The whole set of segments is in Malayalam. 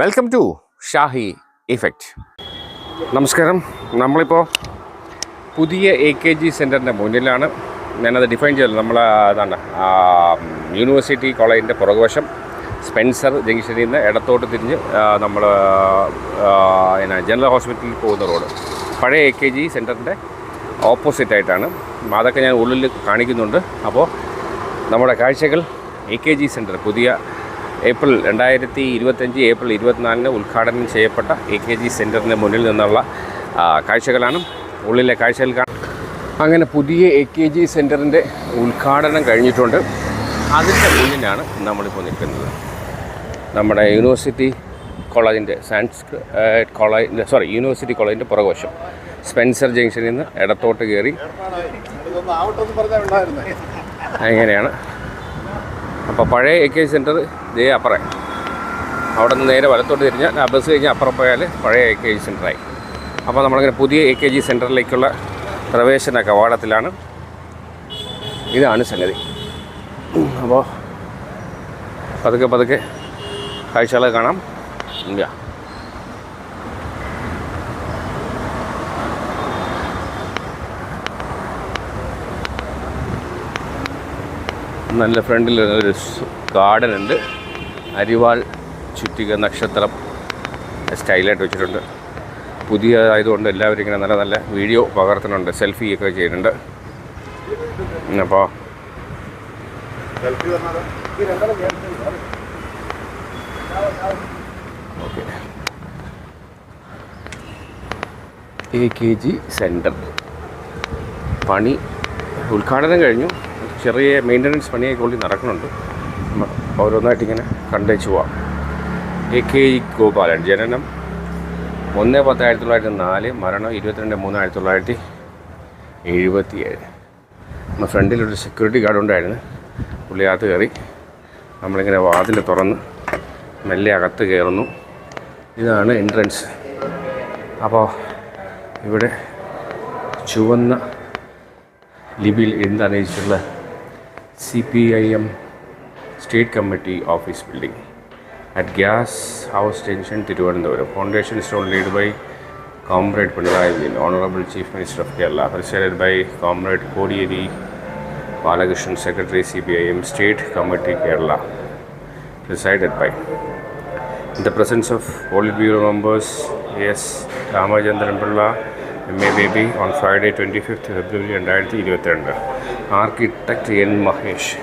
വെൽക്കം ടു ഷാഹി ഇഫക്റ്റ് നമസ്കാരം. നമ്മളിപ്പോൾ പുതിയ എ കെ ജി സെന്ററിന്റെ മുന്നിലാണ്. ഞാനത് ഡിഫൈൻ ചെയ്തത്. നമ്മൾ അതാണ് യൂണിവേഴ്സിറ്റി കോളേജിന്റെ പുറകുവശം. സ്പെൻസർ ജംഗ്ഷനിൽ നിന്ന് ഇടത്തോട്ട് തിരിഞ്ഞ് നമ്മൾ എന്നാ ജനറൽ ഹോസ്പിറ്റലിൽ പോകുന്ന റോഡ് പഴയ എ കെ ജി സെന്ററിന്റെ ഓപ്പോസിറ്റ് ആയിട്ടാണ്. അതൊക്കെ ഞാൻ ഉള്ളിൽ കാണിക്കുന്നുണ്ട്. അപ്പോൾ നമ്മുടെ കാഴ്ചകൾ എ കെ ജി സെന്റർ പുതിയ ഏപ്രിൽ രണ്ടായിരത്തി ഇരുപത്തഞ്ച് ഏപ്രിൽ ഇരുപത്തിനാലിന് ഉദ്ഘാടനം ചെയ്യപ്പെട്ട എ കെ ജി സെന്ററിന്റെ മുന്നിൽ നിന്നുള്ള കാഴ്ചകളാണ്. ഉള്ളിലെ കാഴ്ചകൾ കാണാം. അങ്ങനെ പുതിയ എ കെ ജി സെന്ററിന്റെ ഉദ്ഘാടനം കഴിഞ്ഞിട്ടുണ്ട്. അതിന്റെ മുന്നിലാണ് നമ്മളിപ്പോൾ നിൽക്കുന്നത്. നമ്മുടെ യൂണിവേഴ്സിറ്റി കോളേജിന്റെ സയൻസ് കോളേജിന്റെ സോറി യൂണിവേഴ്സിറ്റി കോളേജിന്റെ പുറകുവശം. സ്പെൻസർ ജംഗ്ഷനിൽ നിന്ന് ഇടത്തോട്ട് കയറി. അങ്ങനെയാണ് അപ്പോൾ പഴയ എ കെ സെന്റർ ഇതേ അപ്പുറേ. അവിടെ നിന്ന് നേരെ വലത്തോട്ട് തിരിഞ്ഞ് ആ ബസ് കഴിഞ്ഞ് അപ്പുറം പോയാൽ പഴയ എ കെ ജി സെന്ററായി അപ്പോൾ നമ്മളിങ്ങനെ പുതിയ എ കെ ജി സെന്ററിലേക്കുള്ള പ്രവേശന കവാടത്തിലാണ് ഇതാണ് സംഗതി. അപ്പോൾ പതുക്കെ പതുക്കെ കാഴ്ചകൾ കാണാം. ഇല്ല. നല്ല ഫ്രണ്ടിൽ ഒരു ഗാർഡൻ ഉണ്ട്. അരിവാൾ ചുറ്റിക നക്ഷത്രം സ്റ്റൈലായിട്ട് വെച്ചിട്ടുണ്ട്. പുതിയ ആയതുകൊണ്ട് എല്ലാവരും ഇങ്ങനെ നല്ല നല്ല വീഡിയോ പകർത്തുന്നുണ്ട് സെൽഫി ഒക്കെ ചെയ്യുന്നുണ്ട്. അപ്പോൾ okay. A K G centre പണി ഉദ്ഘാടനം കഴിഞ്ഞു. ചെറിയ മെയിന്റനൻസ് പണിയൊക്കെ ഉള്ളിൽ നടക്കുന്നുണ്ട്. നമ്മ ഓരോന്നായിട്ട് ഇങ്ങനെ കണ്ടേച്ച് പോവാം. എ കെ ഇ ഗോപാലൻ ജനനം ഒന്ന് പത്ത് ആയിരത്തി തൊള്ളായിരത്തി നാല് മരണം ഇരുപത്തിരണ്ട് മൂന്ന് ആയിരത്തി തൊള്ളായിരത്തി എഴുപത്തി ഏഴ് നമ്മുടെ ഫ്രണ്ടിലൊരു സെക്യൂരിറ്റി ഗാർഡ് ഉണ്ടായിരുന്നു. പുള്ളി അകത്ത് കയറി നമ്മളിങ്ങനെ വാതിൽ തുറന്ന് മെല്ലെ അകത്ത് കയറുന്നു. ഇതാണ് എൻട്രൻസ് അപ്പോൾ ഇവിടെ ചുവന്ന ലിപിയിൽ എന്താണ് എഴുതിയിട്ടുള്ള C P I M state committee office building at gas house junction Thiruvananthapuram foundation stone laid by comrade Pinarayi Vijayan honourable chief minister of Kerala presided by comrade Kodiyeri Balakrishnan secretary C B I M state committee Kerala presided by. In the presence of Ramachandran members M A Baby on on Friday 25th February രണ്ടായിരത്തി ഇരുപത്തിരണ്ട് architect N Mahesh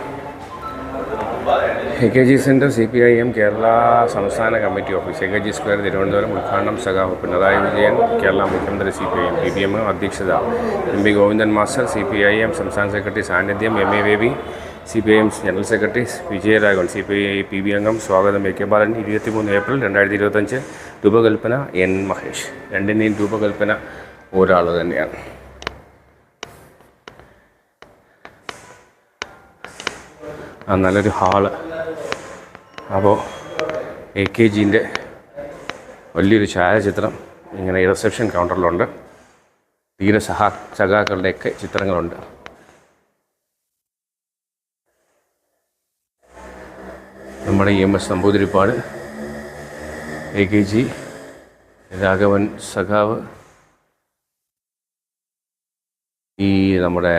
A K G centre C P I M Kerala സംസ്ഥാന committee office A K G square Thiruvananthapuram ഉദ്ഘാടനം സഖാവ് പിണറായി വിജയൻ കേരള മുഖ്യമന്ത്രി C P I M P B M അധ്യക്ഷത M P Govindan master C P I M സംസ്ഥാന സെക്രട്ടറി സാന്നിധ്യം M A Baby C P I M general secretary Vijayaraghavan C P I P B അംഗം സ്വാഗതം എ കെ ബാലൻ ഇരുപത്തിമൂന്ന് ഏപ്രിൽ രണ്ടായിരത്തി ഇരുപത്തഞ്ച് രൂപകൽപ്പന എൻ മഹേഷ്. രണ്ടിന്റെയും രൂപകൽപ്പന ഒരാൾ തന്നെയാണ്. നല്ലൊരു ഹാൾ. അപ്പോൾ എ കെ ജിന്റെ വലിയൊരു ഛായാചിത്രം ഇങ്ങനെ റിസപ്ഷൻ കൗണ്ടറിലുണ്ട് ധീര സഹാ സഖാക്കളുടെയൊക്കെ ചിത്രങ്ങളുണ്ട്. നമ്മുടെ E M S Namboodiripad A K G Raghavan സഖാവ് ഈ നമ്മുടെ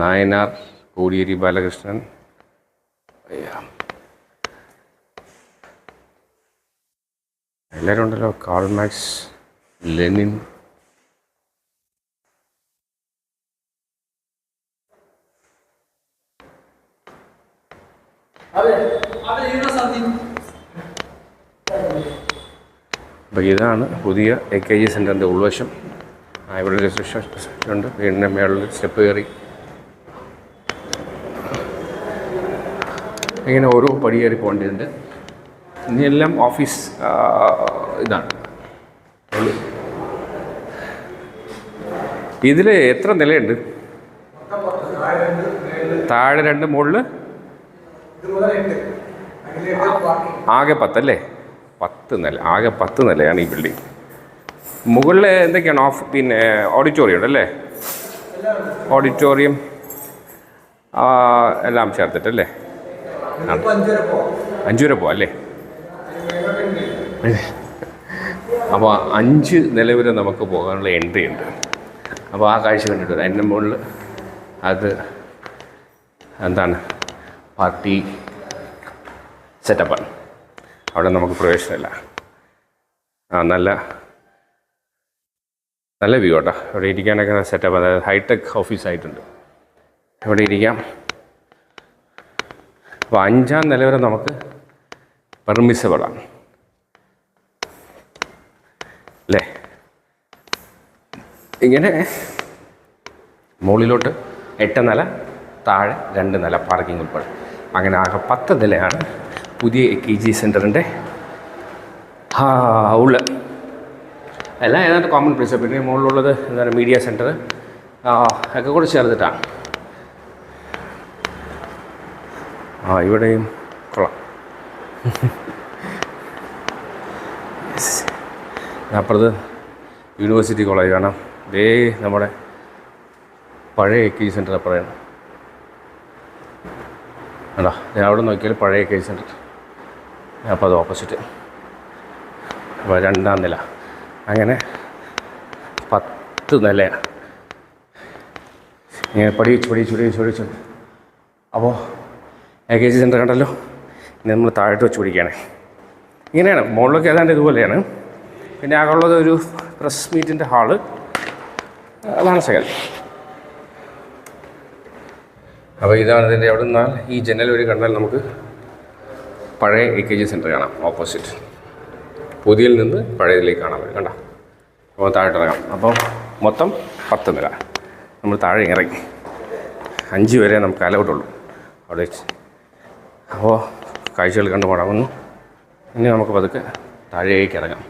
നായനാർ കോടിയേരി ബാലകൃഷ്ണൻ എല്ലാവരും ഉണ്ടല്ലോ. കാൾ മാക്സ് ലെനിൻ അപ്പോൾ ഇതാണ് പുതിയ എ കെ ജി സെന്ററിന്റെ ഉൾവശം. ഇവിടെ റിസപ്ഷൻ ഉണ്ട്. വീടിന്റെ മേളിൽ സ്റ്റെപ്പ് കയറി. ഇങ്ങനെ ഓരോ പടി കയറി പോകേണ്ടതുണ്ട്. ഇനിയെല്ലാം ഓഫീസ് ഇതാണ്. ഇതിൽ എത്ര നിലയുണ്ട്? താഴെ രണ്ട് മുകളിൽ ആകെ പത്തല്ലേ? പത്ത് നില ആകെ പത്ത് നിലയാണ് ഈ ബിൽഡിംഗ് മുകളിൽ എന്തൊക്കെയാണ് ഓഫ് പിന്നെ ഓഡിറ്റോറിയം ഉണ്ടല്ലേ ഓഡിറ്റോറിയം എല്ലാം ചേർത്തിട്ടല്ലേ. അഞ്ചു വരെ പോവാം അല്ലേ? അപ്പോൾ അഞ്ച് നില വരെ നമുക്ക് പോകാനുള്ള എൻട്രി ഉണ്ട്. അപ്പോൾ ആ കാഴ്ച കണ്ടിട്ട് വരാം. എന്റെ മുകളിൽ അത് എന്താണ്? പാർട്ടി സെറ്റപ്പാണ് അവിടെ നമുക്ക് പ്രവേശനമില്ല. ആ നല്ല നല്ല വ്യൂ കേട്ടോ അവിടെ ഇരിക്കാനൊക്കെ സെറ്റപ്പ് അതായത് ഹൈടെക് ഓഫീസ് ആയിട്ടുണ്ട്. ഇവിടെ ഇരിക്കാം. അപ്പോൾ അഞ്ചാം നില വരെ നമുക്ക് പെർമിസബിളാണ് ഇങ്ങനെ. മുകളിലോട്ട് എട്ട് നില താഴെ രണ്ട് നില പാർക്കിംഗ് ഉൾപ്പെടെ. അങ്ങനെ ആകെ പത്ത് നിലയാണ് പുതിയ എ കെ ജി സെന്ററിന്റെ ഉള്ള. എല്ലാം ഏതാണ്ട് കോമൺ പ്ലേസ് പിന്നെ മുകളിലുള്ളത് എന്താണ്? മീഡിയ സെന്റർ ഒക്കെ കൂടെ ചേർത്തിട്ടാണ് ആ ഇവിടെയും കൊള്ളാം. അപ്പുറത്ത് യൂണിവേഴ്സിറ്റി കോളേജ് കാണാം ദേ നമ്മുടെ പഴയ കെ സെന്റർ അപ്പുറമാണ് വേണ്ട ഞാൻ അവിടെ നോക്കിയാൽ പഴയ കെ സെന്റർ അപ്പോൾ അത് ഓപ്പോസിറ്റ് അപ്പോൾ രണ്ടാം നില. അങ്ങനെ പത്ത് നിലയാണ് ഇങ്ങനെ പടിയിച്ച് പടിയിച്ച് പടിയിച്ച് പഠിച്ചു അപ്പോൾ എ കെ ജി സെന്റർ കണ്ടല്ലോ? ഇനി നമ്മൾ താഴോട്ട് വെച്ച് പിടിക്കുകയാണ്. ഇങ്ങനെയാണ്. മുകളിലൊക്കെ ഏതാണ്ട് ഇതുപോലെയാണ്. പിന്നെ ആകെയുള്ളത് ഒരു പ്രസ് മീറ്റിന്റെ ഹാൾ. അതാണ് സകലം. അപ്പോൾ ഇതാണ് ഇതിന്റെ അവിടെ നിന്നാൽ ഈ ജനൽ വഴി കണ്ടാൽ നമുക്ക് പഴയ എ കെ ജി സെന്റർ കാണാം ഓപ്പോസിറ്റ് പുതിയതിൽ നിന്ന് പഴയതിലേക്ക് കാണാൻ പറ്റും. കണ്ട? അപ്പോൾ താഴോട്ട് ഇറങ്ങാം. അപ്പോൾ മൊത്തം പത്ത് നില. നമ്മൾ താഴെ ഇറങ്ങി. അഞ്ച് വരെ നമുക്ക് അലൗട്ടുള്ളൂ. അവിടെ വെച്ച്. അപ്പോൾ കാഴ്ചകൾ കണ്ടു മടങ്ങുന്നു ഇനി നമുക്ക് പതുക്കെ താഴേക്ക് ഇറങ്ങാം.